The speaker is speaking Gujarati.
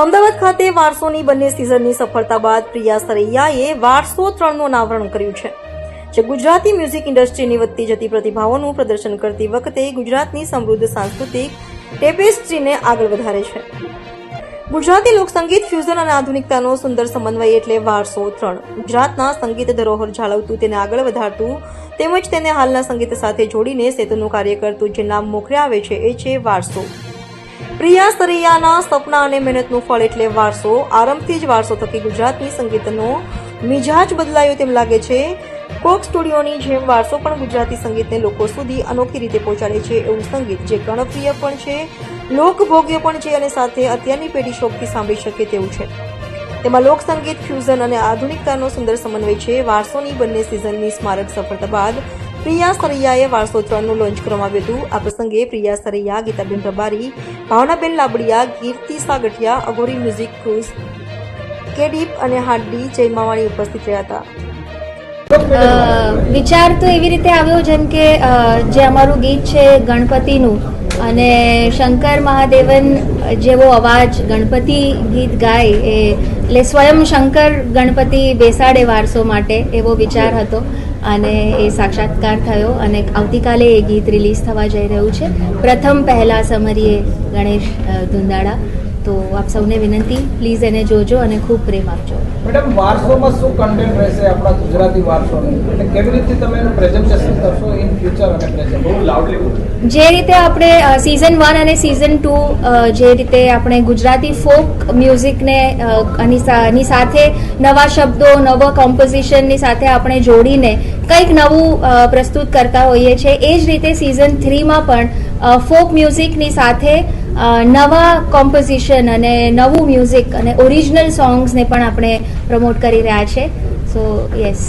અમદાવાદ ખાતે વારસોની બંને સિઝનની સફળતા બાદ પ્રિયા સરૈયાએ વારસો ત્રણનું અનાવરણ કર્યું છે, જે ગુજરાતી મ્યુઝિક ઇન્ડસ્ટ્રીની વધતી જતી પ્રતિભાઓનું પ્રદર્શન કરતી વખતે ગુજરાતની સમૃદ્ધ સાંસ્કૃતિક ટેપેસ્ટ્રીને આગળ વધારે છે. ગુજરાતી લોકસંગીત ફ્યુઝન અને આધુનિકતાનો સુંદર સમન્વય એટલે વારસો ત્રણ. ગુજરાતના સંગીત ધરોહર જાળવતું તેને આગળ વધારતું તેમજ તેને હાલના સંગીત સાથે જોડીને સેતુનું કાર્ય કરતું જે નામ મોખરે આવે છે, એ છે વારસો. પ્રિયા સરૈયાના સપના અને મહેનતનું ફળ એટલે વારસો. આરંભથી જ વારસો થકી ગુજરાતની સંગીતનો મિજાજ બદલાયો તેમ લાગે છે. કોક સ્ટુડિયોની જેમ વારસો પણ ગુજરાતી સંગીતને લોકો સુધી અનોખી રીતે પહોંચાડે છે એવું સંગીત જે ગણપ્રિય પણ છે, લોકભોગ્ય પણ છે અને સાથે અત્યારની પેઢી શોખથી સાંભળી શકે તેવું છે. તેમાં લોકસંગીત, ફ્યુઝન અને આધુનિકતાનો સુંદર સમન્વય છે. વારસોની બંને સિઝનની સ્મારક સફળતા બાદ પ્રિયા સરૈયાએ વારસો લોન્ચ કરવામાં આવ્યું હતું. આ પ્રસંગે પ્રિયા સરૈયા, ગીતાબેન રબારી ભાવનાબેન લાબડિયા કીર્તિ સાગઠિયા, અઘોરી મ્યુઝિક ક્રુઝ કેડીપ અને હાર્ડી જયમાવાણી ઉપસ્થિત રહ્યા હતા. વિચાર તો એવી રીતે આવ્યો જેમ કે જે અમારું ગીત છે ગણપતિનું અને શંકર મહાદેવન જેવો અવાજ ગણપતિ ગીત ગાય એ એટલે સ્વયં શંકર ગણપતિ બેસાડે વારસો માટે એવો વિચાર હતો અને એ સાક્ષાત્કાર થયો અને આવતીકાલે એ ગીત રિલીઝ થવા જઈ રહ્યું છે. પ્રથમ પહેલા સમરીએ ગણેશ ધુંદાળા તો આપ સૌને વિનંતી પ્લીઝ એને જોજો અને ખૂબ પ્રેમ આપજો. મેડમ વારસોમાં શું કન્ટેન્ટ રહેશે આપણા ગુજરાતી વારસોનું? એટલે કેવી રીતે તમે એનું પ્રેઝન્ટેશન કરશો ઇન ફ્યુચર અને પ્રેઝન્ટ બહુ લાઉડલી જે રીતે આપણે સિઝન વન અને સિઝન ટુ જે રીતે આપણે ગુજરાતી ફોક મ્યુઝિકને એની સાથે નવા શબ્દો, નવા કોમ્પોઝિશનની સાથે આપણે જોડીને કંઈક નવું પ્રસ્તુત કરતા હોઈએ છીએ. એ જ રીતે સિઝન થ્રીમાં પણ ફોક મ્યુઝિકની સાથે નવા કોમ્પોઝિશન અને નવું મ્યુઝિક અને ઓરિજિનલ સોંગ્સને પણ આપણે પ્રમોટ કરી રહ્યા છે. સો યસ